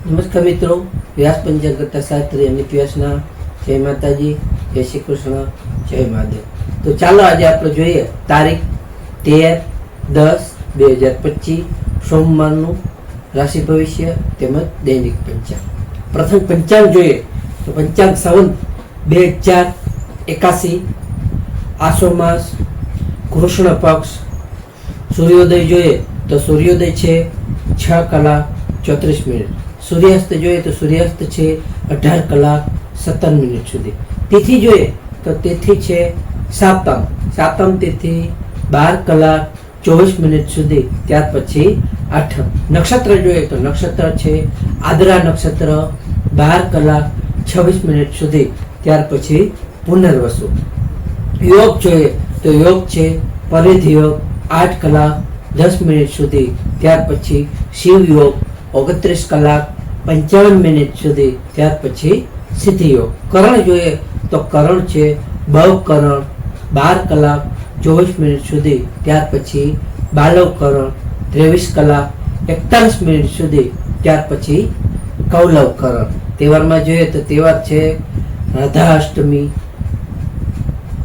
નમસ્કાર મિત્રો, વ્યાસ પંચાંગ કરતા શાસ્ત્રી અમિત વ્યાસના જય માતાજી, જય શ્રી કૃષ્ણ, જય મહાદેવ. તો ચાલો આજે આપણે જોઈએ તારીખ તેર દસ બે હજાર પચીસ, સોમવારનું રાશિ ભવિષ્ય તેમજ દૈનિક પંચાંગ. પ્રથમ પંચાંગ જોઈએ તો પંચાંગ સંવંત બે હજાર એકાસી, આસો માસ, કૃષ્ણ પક્ષ, સૂર્યોદય જોઈએ તો સૂર્યોદય છે છ કલાક ચોત્રીસ મિનિટ. સૂર્યાસ્ત જોઈએ તો સૂર્યાસ્ત છે અઢાર કલાક સત્તર મિનિટ સુધી. તિથિ જોઈએ તો તિથિ છે સાતમ. સાતમ તિથિ બાર કલાક ચોવીસ મિનિટ સુધી, ત્યાર પછી આઠમ. નક્ષત્ર જોઈએ તો નક્ષત્ર છે આદરા નક્ષત્ર બાર કલાક છવ્વીસ મિનિટ સુધી, ત્યાર પછી પુનર્વસુ. યોગ જોઈએ તો યોગ છે પરિધ યોગ આઠ કલાક દસ મિનિટ સુધી, ત્યાર પછી શિવ યોગ ઓગત્રીસ કલાક પંચાવન મિનિટ સુધી ત્યાર પછી સિદ્ધિઓ. કરણ જોઈએ તો કરણ છે બવ કરણ, બાર કલાક, ચોવીસ મિનિટ સુધી ત્યાર પછી બાલવ કરણ, ત્રેવીસ કલાક, એકતાલીસ મિનિટ સુધી ત્યાર પછી કૌલવ કરણ. તહેવારમાં જોઈએ તો તહેવાર છે રાધા અષ્ટમી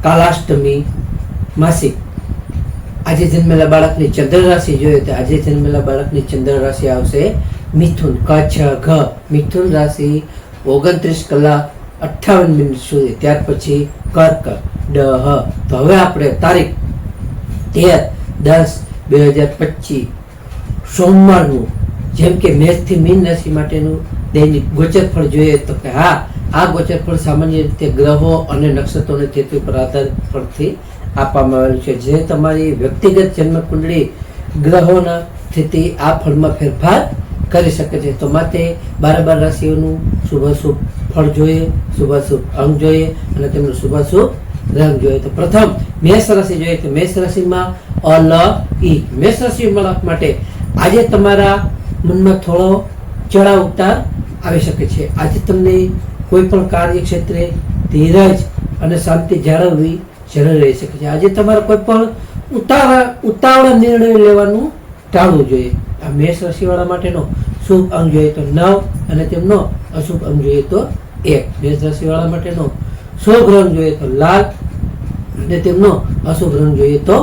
કાલાષ્ટમી, માસિક. આજે જન્મેલા બાળકની ચંદ્ર રાશિ જોઈએ તો આજે જન્મેલા બાળકની ચંદ્ર રાશિ આવશે મિથુન કચ્છ ઘ. મિથુન રાશિ ઓગણત્રીસ કલાક અઠ્ઠાવન મિનિટ સુધી. ત્યાર પછી કર્ક, ડ, હ. તો હવે આપણે તારીખ તેર દસ બે હજાર પચીસ, સોમવારનું. જેમ કે મેષથી મીન રાશિ માટેનું દૈનિક ગોચર ફળ જોઈએ તો કે હા, આ ગોચર ફળ સામાન્ય રીતે ગ્રહો અને નક્ષત્રોની તિથિ પર આધાર પરથી આપવામાં આવેલું છે. જે તમારી વ્યક્તિગત જન્મ કુંડળી ગ્રહોના સ્થિતિ આ ફળમાં ફેરફાર કરી શકે છે. તો માટે બાર બાર રાશિઓનું શુભાશુભ ફળ જોઈએ શુભાશુભ અંગ જોઈએ અને તેમનું શુભાશુભ રંગ જોઈએ. તો પ્રથમ મેષ રાશિ જોઈએ તો મેષ રાશિમાં અલ ઈ મેષ રાશિ માટે આજે તમારા મનમાં થોડો ચડાવ ઉતાર આવી શકે છે. આજે તમને કોઈ પણ કાર્ય ક્ષેત્રે ધીરજ અને શાંતિ જાળવવી જરૂર રહી શકે છે. આજે તમારે કોઈ પણ ઉતાવળ ઉતાવળ નિર્ણય લેવાનું ટાળવું જોઈએ. આ મેષ રાશિવાળા માટેનો શુભ અંગ જોઈએ તો નવ અને તેમનો અશુભ અંગ જોઈએ તો એક. મેષ રાશિવાળા માટેનો શુભ રંગ જોઈએ તો લાલ અને તેમનો અશુભ રંગ જોઈએ તો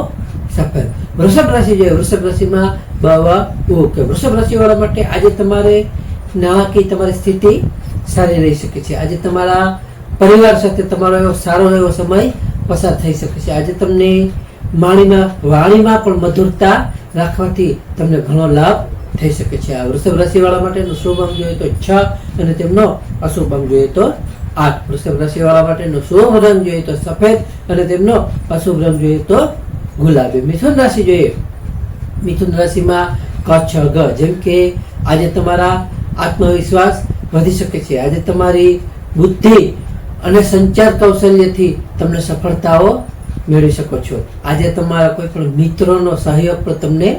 સફેદ. વૃષભ રાશિ જોઈએ. વૃષભ રાશિમાં બાવા ઓકે વૃષભ રાશિવાળા માટે આજે તમારે નાણાકીય તમારી સ્થિતિ સારી રહી શકે છે. આજે તમારા પરિવાર સાથે તમારો એવો સારો એવો સમય પસાર થઈ શકે છે. આજે તમને માણીમાં, વાણીમાં પણ મધુરતા રાખવાથી તમને ઘણો લાભ થઈ શકે છે. આ વૃષભ રાશિવાળા માટેનો શુભ અંગ જોઈએ તો છ અને તેમનો અશુભ અંગ જોઈએ તો આઠ. વૃષભ રાશિવાળા માટેનો શુભ રંગ જોઈએ તો સફેદ અને તેમનો અશુભ રંગ જોઈએ તો ગુલાબી. મિથુન રાશિ જોઈએ. મિથુન રાશિમાં કચ્છ ગ. જેમ કે આજે તમારા આત્મવિશ્વાસ વધી શકે છે. આજે તમારી બુદ્ધિ અને સંચાર કૌશલ્યથી તમને સફળતાઓ મેળવી શકો છો. આજે તમારા કોઈ પણ મિત્રોનો સહયોગ પણ તમને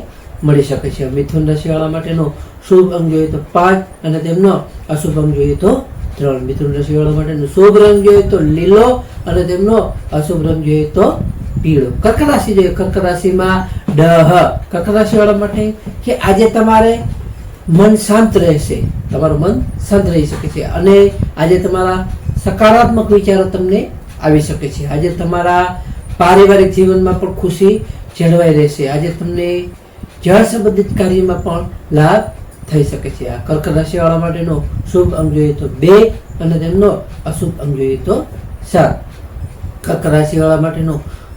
મળી શકે છે. મિથુન રાશિવાળા માટેનો શુભ અંગ જોઈએ તો પાંચ અને તેમનો અશુભ અંગ જોઈએ તો ત્રણ. મિથુન રાશિવાળા માટેનો શુભ રંગ જોઈએ તો લીલો અને તેમનો અશુભ રંગ જોઈએ તો પીળો. કર્ક રાશિ જોઈએ. કર્ક રાશિમાં ડહ. કર્ક રાશિવાળા માટે કે આજે તમારે મન શાંત રહેશે. તમારું મન શાંત રહી શકે છે અને આજે તમારા સકારાત્મક વિચારો તમને આવી શકે છે. આજે તમારા પારિવારિક જીવનમાં પણ ખુશી જળવાઈ રહેશે. આજે તમને જળ સંબંધિત કાર્યમાં પણ લાભ થઈ શકે છે. આ કર્ક રાશિવાળા માટેનો શુભ અંગ જોઈએ તો બે અને તેમનો અશુભ અંગ જોઈએ તો સાત. કર્ક રાશિવાળા માટેનો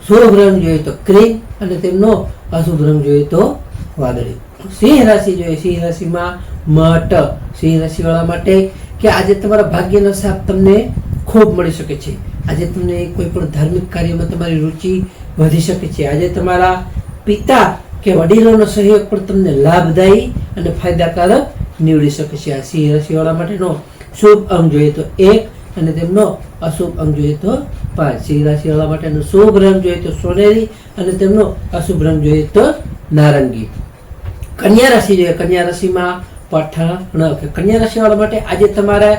શુભ રંગ જોઈએ તો ક્રીમ અને તેમનો અશુભ રંગ જોઈએ તો વાદળી. સિંહ રાશિ જોઈએ. સિંહ રાશિમાં મઠ સિંહ રાશિવાળા માટે કે આજે તમારા ભાગ્યનો સાથ તમને ખૂબ મળી શકે છે. આજે તમને કોઈ પણ ધાર્મિક કાર્યમાં તમારી રુચિ વધી શકે છે. આજે તમારા પિતા કે વડીલોનો સહયોગ પણ તમને લાભદાયી અને ફાયદાકારક નીવડી શકે છે. આ સિંહ રાશિવાળા માટેનો શુભ અંગ જોઈએ તો એક અને તેમનો અશુભ અંગ જોઈએ તો પાંચ. સિંહ રાશિવાળા માટેનો શુભ રંગ જોઈએ તો સોનેરી અને તેમનો અશુભ રંગ જોઈએ તો નારંગી. કન્યા રાશિ જોઈએ. કન્યા રાશિમાં પઠાણ કે કન્યા રાશિવાળા માટે આજે તમારે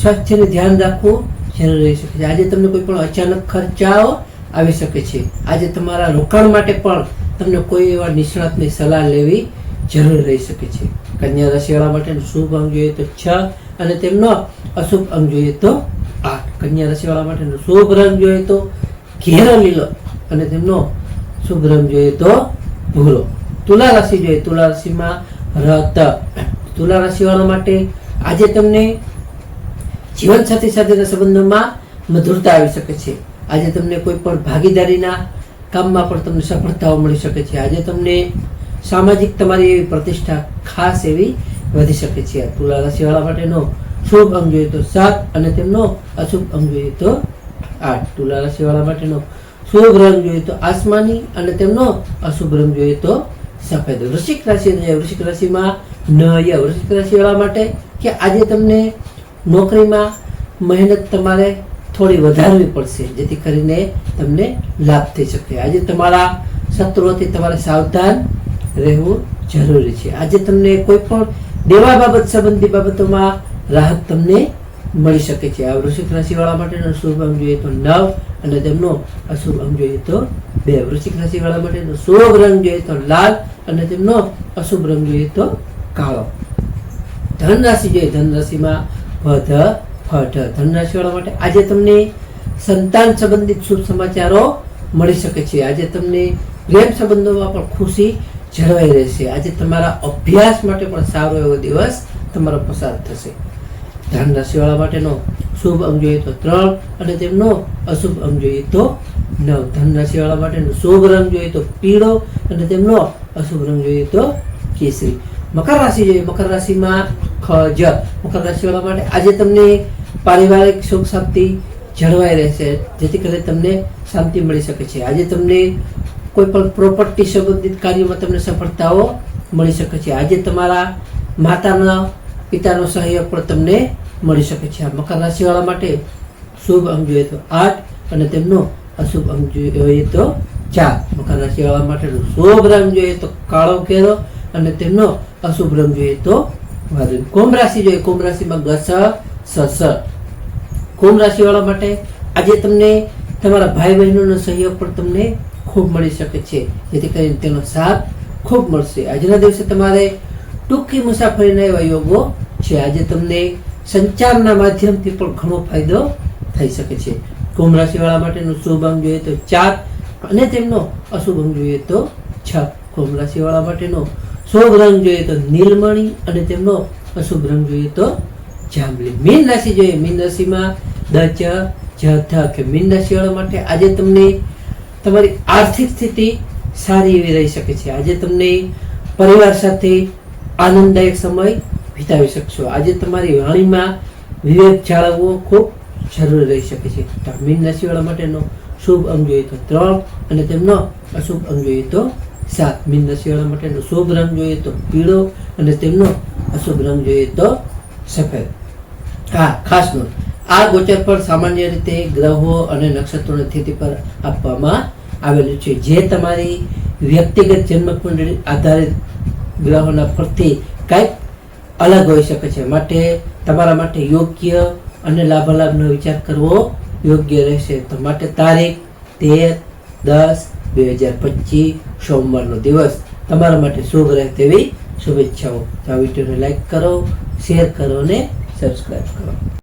સ્વાસ્થ્યનું ધ્યાન રાખવું જરૂર રહી શકે છે. આજે તમને કોઈ પણ અચાનક ખર્ચાઓ આવી શકે છે. આજે તમારા રોકાણ માટે પણ તમને કોઈ એવા નિષ્ણાતની સલાહ લેવી જરૂર રહી શકે છે. કન્યા રાશિવાળા માટેનું શુભ અંગ જોઈએ તો છ અને તેમનો અશુભ અંગ જોઈએ તો આઠ. કન્યા રાશિવાળા માટેનો શુભ રંગ જોઈએ તો ઘેરો લીલો અને તેમનો શુભ રંગ જોઈએ તો ભૂરો તુલા રાશિ જોઈએ. તુલા રાશિમાં રત. તુલા રાશિવાળા માટે આજે તમને જીવનસાથી સાથેના સંબંધોમાં મધુરતા આવી શકે છે. આજે તમને કોઈ પણ ભાગીદારીના કામમાં પણ તમને સફળતાઓ મળી શકે છે. આજે તમને સામાજિક તમારી એવી પ્રતિષ્ઠા ખાસ એવી વધી શકે છે. તુલા રાશિવાળા માટેનો શુભ અંગ જોઈએ તો સાત અને તેમનો અશુભ અંગ જોઈએ તો આઠ. તુલા રાશિવાળા માટેનો શુભ રંગ જોઈએ તો આસમાની અને તેમનો અશુભ રંગ જોઈએ તો સફેદ. વૃશ્ચિક રાશિ વૃશ્ચિક રાશિમાં નયા. વૃશ્ચિક રાશિવાળા માટે કે આજે તમને નોકરીમાં મહેનત તમારે થોડી વધારવી પડશે, જેથી કરીને તમને લાભ થઈ શકે. આજે તમારા શત્રુઓથી તમારે સાવધાન રહેવું જરૂરી છે. આજે તમને કોઈ પણ દેવા બાબત સંબંધી બાબતોમાં રાહત તમને મળી શકે છે. આ વૃશ્ચિક રાશિવાળા માટેનો શુભ અંગ જોઈએ તો નવ અને તેમનો અશુભ અંગ જોઈએ તો બે. વૃશ્ચિક રાશિવાળા માટેનો શુભ રંગ જોઈએ તો લાલ અને તેમનો અશુભ રંગ જોઈએ તો કાળો. ધન રાશિ જોઈએ. ધન રાશિમાં વધ ફટ ધન રાશિવાળા માટે આજે તમને સંતાન સંબંધિત શુભ સમાચારો મળી શકે છે. આજે તમને પ્રેમ સંબંધોમાં પણ ખુશી જળવાઈ રહેશે. આજે તમારા અભ્યાસ માટે પણ સારો એવો દિવસ તમારો પસાર થશે. ધન રાશિવાળા માટેનો શુભ અંગ જોઈએ તો ત્રણ અને તેમનો અશુભ અંગ જોઈએ તો નવ. ધન રાશિવાળા માટેનો શુભ રંગ જોઈએ તો પીળો અને તેમનો અશુભ રંગ જોઈએ તો કેસરી. મકર રાશિ જોઈએ. મકર રાશિમાં ખજ મકર રાશિવાળા માટે આજે તમને પારિવારિક સુખ શાંતિ જળવાઈ રહેશે, જેથી કરીને તમને શાંતિ મળી શકે છે. આજે તમને કોઈ પણ પ્રોપર્ટી સંબંધિત કાર્યમાં તમને સફળતાઓ મળી શકે છે. આજે તમારા માતાના પિતાનો સહયોગ પણ તમને મળી શકે છે. આ મકર રાશિવાળા માટે શુભ અંગ જોઈએ તો આઠ અને તેમનો અશુભ અંગ જોઈએ તો ચાર. મકર રાશિવાળા માટેનો શુભ રંગ જોઈએ તો કાળો કેરો અને તેમનો અશુભ રંગ જોઈએ તો વાદળી. કુંભ રાશિ જોઈએ. કુંભ રાશિમાં ગસ સસ કુંભ રાશિવાળા માટે આજે તમને તમારા ભાઈ બહેનોનો સહયોગ પણ તમને ખૂબ મળી શકે છે. જેથી કરીને તેનો સાથ ખૂબ મળશે. આજના દિવસે તમારે ટૂંકી મુસાફરીના એવા યોગો છે. આજે તમને સંચારના માધ્યમથી પણ ઘણો ફાયદો થઈ શકે છે. કુંભ રાશિવાળા માટેનો શુભ અંગ જોઈએ તો ચાર અને તેમનો અશુભ અંગ જોઈએ તો છ. કુંભ રાશિવાળા માટેનો શુભ રંગ જોઈએ તો નીલમણી અને તેમનો અશુભ રંગ જોઈએ તો જાંબલી. મીન રાશિ જોઈએ. મીન રાશિમાં દચ જથ કે. મીન રાશિવાળા માટે આજે તમને તમારી આર્થિક સ્થિતિ સારી એવી રહી શકે છે. આજે તમને પરિવાર સાથે આનંદદાયક સમય વિતાવી શકશો. આજે તમારી વાણીમાં વિવેક જાળવવો ખૂબ જરૂરી રહી શકે છે. મીન રાશિવાળા માટેનો શુભ અંગ જોઈએ તો ત્રણ અને તેમનો અશુભ અંગ જોઈએ તો સાત. મીન રાશિવાળા માટેનો શુભ રંગ જોઈએ તો પીળો અને તેમનો અશુભ રંગ જોઈએ તો સફેદ. હા, ખાસ નોંધ. આ ગોચર પર સામાન્ય રીતે ગ્રહો અને નક્ષત્રોની સ્થિતિ પર આપવામાં આવેલું છે. જે તમારી વ્યક્તિગત જન્મ કુંડળી આધારિત ગ્રહોના પરથી કંઈક અલગ હોઈ શકે છે. માટે તમારા માટે યોગ્ય અને લાભાલાભનો વિચાર કરવો યોગ્ય રહેશે. તો માટે તારીખ, તેર, દસ, બે હજાર પચીસ, સોમવારનો દિવસ તમારા માટે શુભ રહે તેવી શુભેચ્છાઓ. તો આ વિડીયોને લાઈક કરો, શેર કરો અને સબસ્ક્રાઈબ કરો.